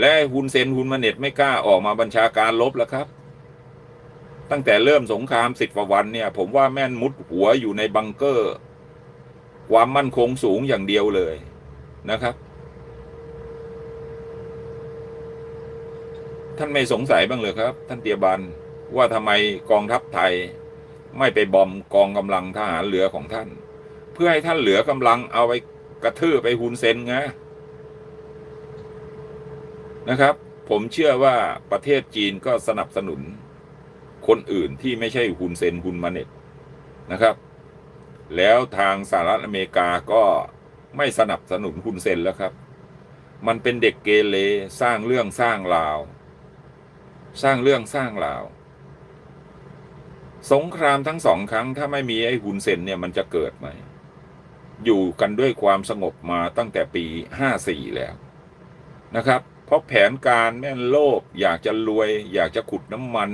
และฮุนเซนฮุนมาเน็ตไม่กล้าออกมาบัญชาการลบแล้วครับ ตั้งแต่เริ่มสงครามสิบกว่าวันเนี่ย ผมว่าแม่นมุดหัวอยู่ในบังเกอร์ ความมั่นคงสูงอย่างเดียวเลยนะครับ ท่านไม่สงสัยบ้างเลยครับ ท่านเตียบันว่าทำไมกองทัพไทย ไม่ไปบอมกองกำลังทหารเรือของท่าน เพื่อให้ท่านเหลือกำลังเอาไปกระทืบไปฮุนเซนไง นะครับ ผมเชื่อว่าประเทศจีนก็สนับสนุนคนอื่นที่ไม่ใช่ฮุนเซนฮุนมาเน็ตนะครับ แล้วทางสหรัฐอเมริกาก็ไม่สนับสนุนฮุนเซนแล้วครับ มันเป็นเด็กเกเรสร้างเรื่องสร้างราว สร้างเรื่องสร้างราว สงครามทั้งสองครั้งถ้าไม่มีไอ้ฮุนเซนเนี่ยมันจะเกิดไหมอยู่กันด้วยความสงบมาตั้งแต่ปีห้าสี่แล้วนะครับ เพราะแผนการแม่นโลภอยากจะรวย อยากจะขุดน้ำมัน